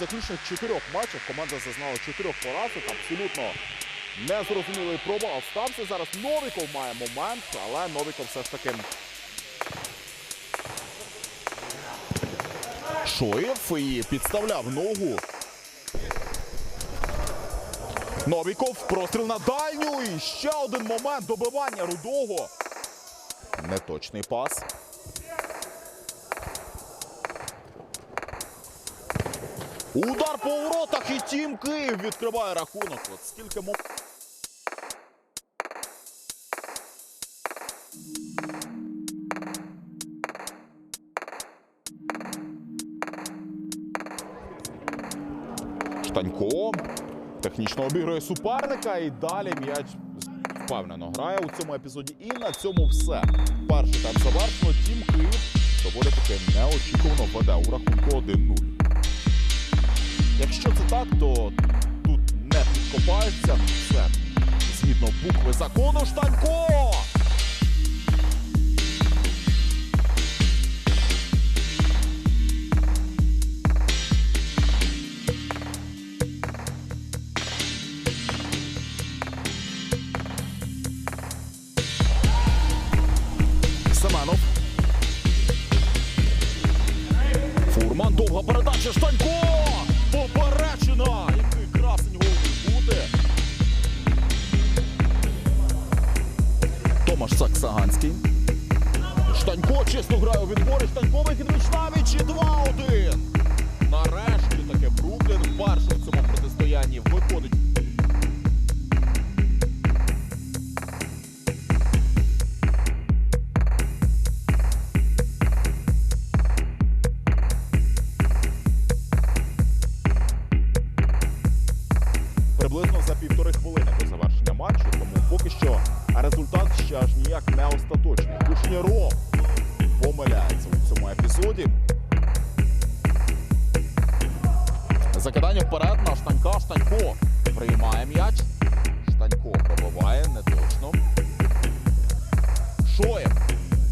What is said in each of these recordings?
Заключних чотирьох матчах команда зазнала чотирьох поразок. Абсолютно незрозумілий пробал стався. Зараз Новіков має момент, але Новіков все ж таки. Шоєв і підставляв ногу. Новіков простріл на дальню. І ще один момент добивання рудого. Неточний пас. Удар по воротах і Тім Київ відкриває рахунок. От скільки мо... Штанько технічно обігрує суперника і далі м'яч впевнено грає у цьому епізоді. І на цьому все. Перший тайм завершено. Тім Київ доволі таки неочікувано веде у рахунку 1-0. Якщо це так, то тут не підкопається. Все згідно букви закону Штанько. Томаш Саксаганський. Штанько чесно грає у відборі. Штанько викидує навіч і 2-1. Нарешті таке Бруклін вперше в цьому протистоянні виходить. приблизно за півтори хвилини до завершення матчу, тому поки що результат ще аж ніяк не остаточний. Кушнєров помиляється у цьому епізоді. Закидання вперед на Штанька. Штанько приймає м'яч. Штанько пробиває неточно. Шоєв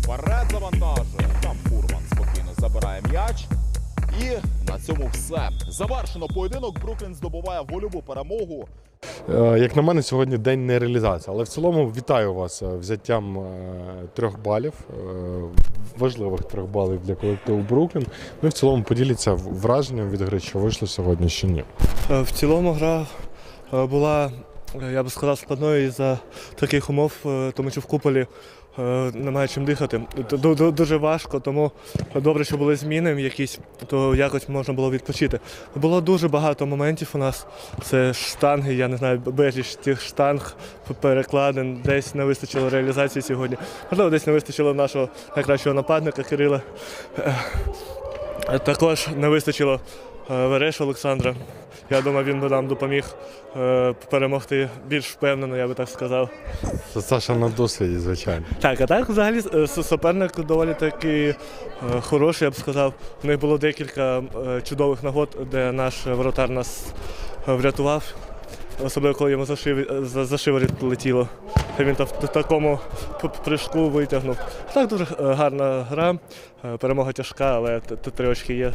вперед завантажує. Там Фурман спокійно забирає м'яч. І на цьому все. Завершено поєдинок. Бруклін здобуває вольову перемогу. Е, Як на мене, сьогодні день не реалізації. Але в цілому вітаю вас взяттям е, трьох балів, е, важливих трьох балів для колективу Бруклін. Ну і в цілому поділіться враженням від гри, що вийшло сьогодні, що ні. В цілому гра була, я би сказав, складною із-за таких умов, е, тому що в куполі е, немає чим дихати. Ду- ду- Дуже важко, тому добре, що були зміни якісь, то якось можна було відпочити. Було дуже багато моментів у нас. Це штанги, я не знаю, безліч тих штанг, перекладин, десь не вистачило реалізації сьогодні. Можливо, десь не вистачило нашого найкращого нападника Кирила. Е, Також не вистачило е, Вереш Олександра. Я думаю, він би нам допоміг е, перемогти більш впевнено, я би так сказав. Це Саша на досвіді, звичайно. Так, а так взагалі е, суперник доволі таки е, хороший, я б сказав. У них було декілька е, чудових нагод, де наш воротар нас е, врятував. Особливо, коли йому за, шиворіт летіло. Він в такому прыжку витягнув. Так, дуже е, гарна гра. Е, Перемога тяжка, але три очки є.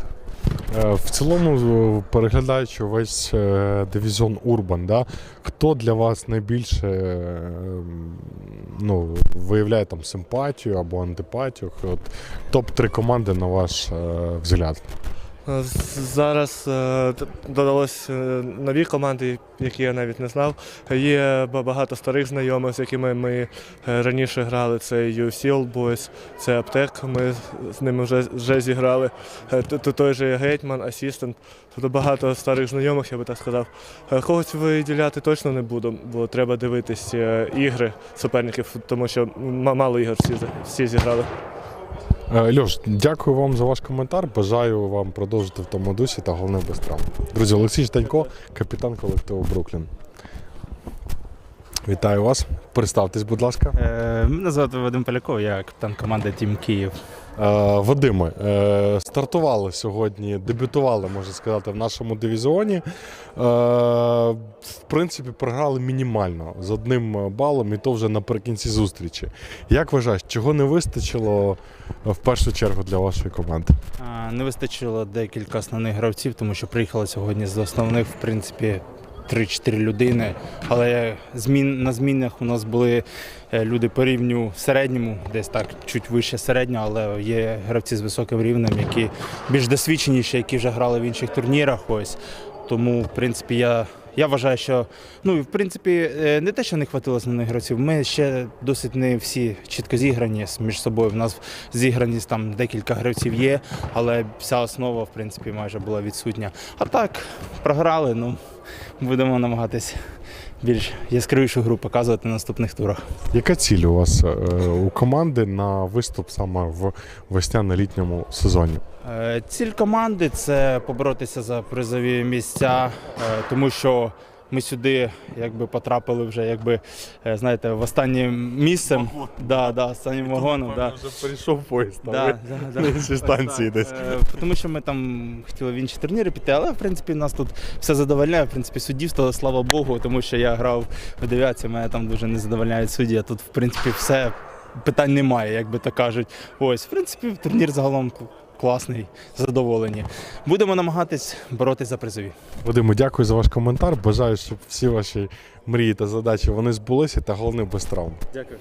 Е, В цілому, е, переглядаючи весь е, дивізіон Урбан, да, хто для вас найбільше ну, виявляє там симпатію або антипатію? От, топ-3 команди на ваш взгляд. Е, Зараз е, додалось е, нові команди, які я навіть не знав. Є багато старих знайомих, з якими ми раніше грали. Це UFC Old Boys, це Аптек. Ми з- ними вже, вже зіграли. Той же Гетьман, Асістент. Тобто багато старих знайомих, я би так сказав. Когось виділяти точно не буду, бо треба дивитись ігри суперників, тому що мало ігор всі, всі зіграли. Е, Льош, дякую вам за ваш коментар. Бажаю вам продовжити в тому дусі та головне без травм. Друзі, Олексій Жтанько, капітан колективу Бруклін. Вітаю вас. Представтесь, будь ласка. Е, Мене звати Вадим Поляков, я капітан команди Тім Київ. Е, Вадиме, е, стартували сьогодні, дебютували, можна сказати, в нашому дивізіоні. Е, В принципі, програли мінімально з одним балом, і то вже наприкінці зустрічі. Як вважаєш, чого не вистачило в першу чергу для вашої команди? Не вистачило декілька основних гравців, тому що приїхали сьогодні з основних, в принципі, 3-4 людини. Але змін, на змінах у нас були е, люди по рівню середньому, десь так, чуть вище середнього, але є гравці з високим рівнем, які більш досвідченіші, які вже грали в інших турнірах. Ось. Тому, в принципі, я. Я вважаю, що ну в принципі е, не те, що не хватило основних гравців. Ми ще досить не всі чітко зіграні між собою. В нас зіграність там декілька гравців є, але вся основа, в принципі, майже була відсутня. А так, програли. Ну будемо намагатись більш яскравішу гру показувати на наступних турах. Яка ціль у вас е, у команди на виступ саме в весняно-літньому сезоні? Е, Ціль команди це поборотися за призові місця, е, тому що ми сюди якби потрапили вже, якби е, знаєте, в останнє місце. Да, да, останнім вагоном. Да. Вже перейшов поїзд, Да, да, да. на станції десь. е, Тому що ми там хотіли в інші турніри піти, але в принципі нас тут все задовольняє. В принципі, суддівство, слава Богу, тому що я грав в дев'ятці, мене там дуже не задовольняють судді. А тут, в принципі, все питань немає, як би то кажуть. Ось, в принципі, турнір загалом класний, задоволені. Будемо намагатись боротися за призові. Вадиму, дякую за ваш коментар. Бажаю, щоб всі ваші мрії та задачі вони збулися, та головне без травм. Дякую.